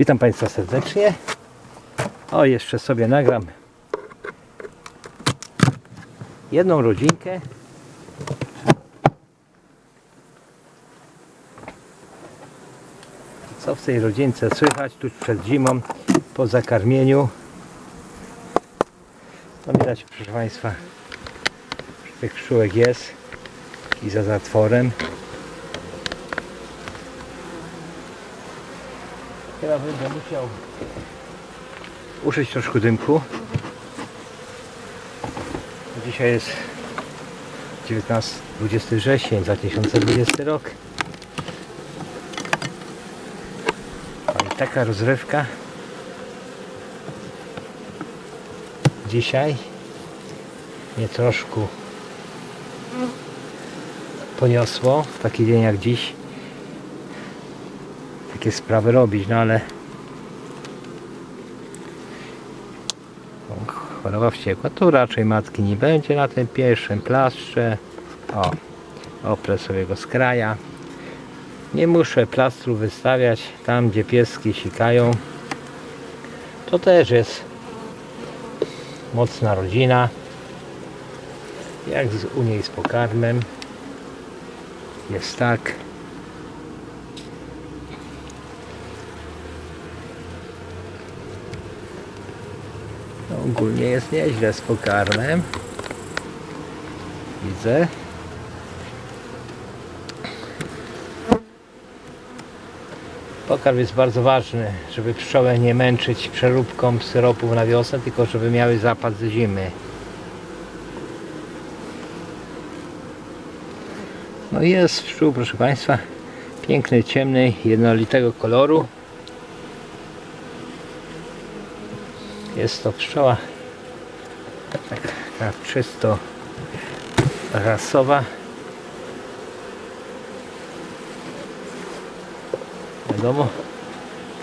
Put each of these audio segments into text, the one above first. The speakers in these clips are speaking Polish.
Witam Państwa serdecznie. O, jeszcze sobie nagram jedną rodzinkę. Co w tej rodzince słychać tuż przed zimą po zakarmieniu? No widać, proszę Państwa, że tych pszczółek jest i za zatworem. Chyba będę musiał użyć troszkę dymku. Dzisiaj jest 19, 20 września 2020 rok. Ale taka rozrywka dzisiaj mnie troszkę poniosło w taki dzień jak dziś takie sprawy robić, no ale choroba wściekła, tu raczej matki nie będzie na tym pierwszym plastrze. O, oprę sobie go z kraja nie muszę plastru wystawiać tam gdzie pieski sikają. To też jest mocna rodzina. Jak z, u niej z pokarmem. Jest tak ogólnie jest nieźle z pokarmem. Widzę. Pokarm jest bardzo ważny, żeby pszczoły nie męczyć przeróbką syropów na wiosnę, tylko żeby miały zapad z zimy. No jest pszczół, proszę Państwa, piękny, ciemny, jednolitego koloru. Jest to pszczoła taka czysto rasowa. Wiadomo,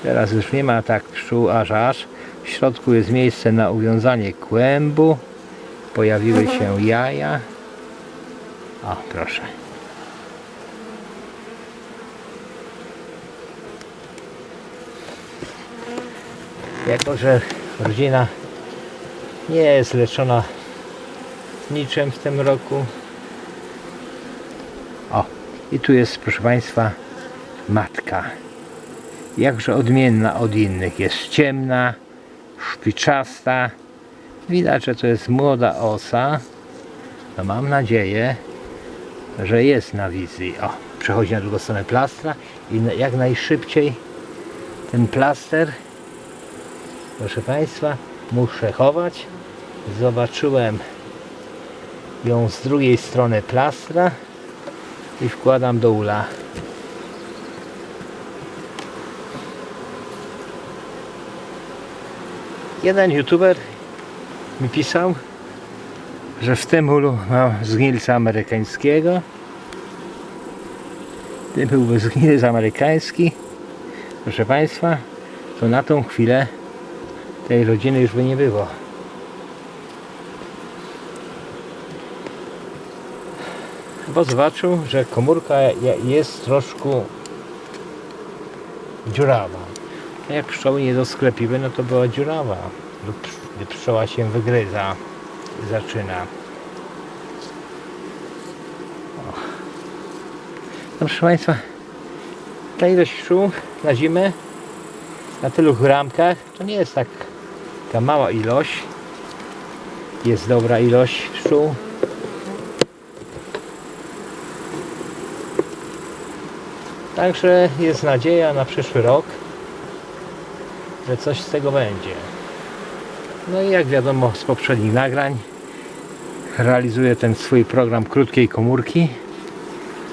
teraz już nie ma tak pszczół aż aż. W środku jest miejsce na uwiązanie kłębu. Pojawiły się jaja. O, proszę. Jako, że rodzina nie jest leczona niczym w tym roku. O, i tu jest, proszę Państwa, matka. Jakże odmienna od innych. Jest ciemna, szpiczasta. Widać, że to jest młoda osa. No mam nadzieję, że jest na wizji. O, przechodzi na drugą stronę plastra i jak najszybciej ten plaster proszę Państwa, muszę chować. Zobaczyłem ją z drugiej strony plastra i wkładam do ula. Jeden youtuber mi pisał, że w tym ulu mam zgnilca amerykańskiego. Gdyby byłby zgnilec amerykański, proszę Państwa, to na tą chwilę tej rodziny już by nie było. Bo zobaczył, że komórka je- jest troszkę dziurawa. Jak pszczoły nie dosklepiły, no to była dziurawa. Gdy pszczoła się wygryza, zaczyna. O. No proszę Państwa, ta ilość pszczół na zimę na tylu gramkach to nie jest tak taka mała ilość. Jest dobra ilość pszczół. Także jest nadzieja na przyszły rok, że coś z tego będzie. No i jak wiadomo z poprzednich nagrań realizuję ten swój program krótkiej komórki.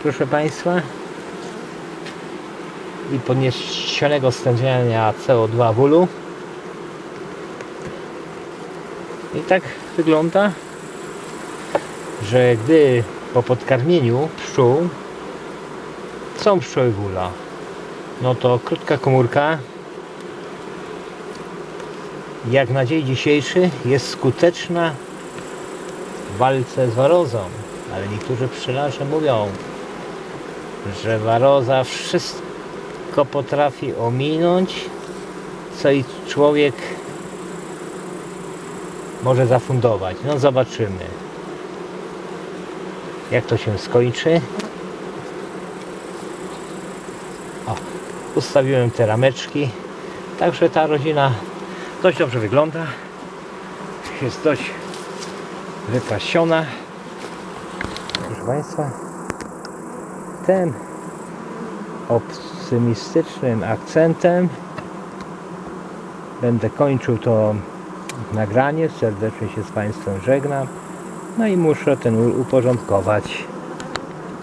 Proszę Państwa i podniesionego stężenia CO2 w ulu. I tak wygląda, że gdy po podkarmieniu pszczół są pszczoły w ula, no to krótka komórka jak na dzień dzisiejszy jest skuteczna w walce z warozą. Ale niektórzy pszczelarze mówią, że waroza wszystko potrafi ominąć, co i człowiek może zafundować. No zobaczymy, jak to się skończy. O, ustawiłem te rameczki. Także ta rodzina dość dobrze wygląda. Jest dość wypasiona. Proszę Państwa, tym optymistycznym akcentem będę kończył to nagranie. Serdecznie się z Państwem żegnam. No i muszę ten uporządkować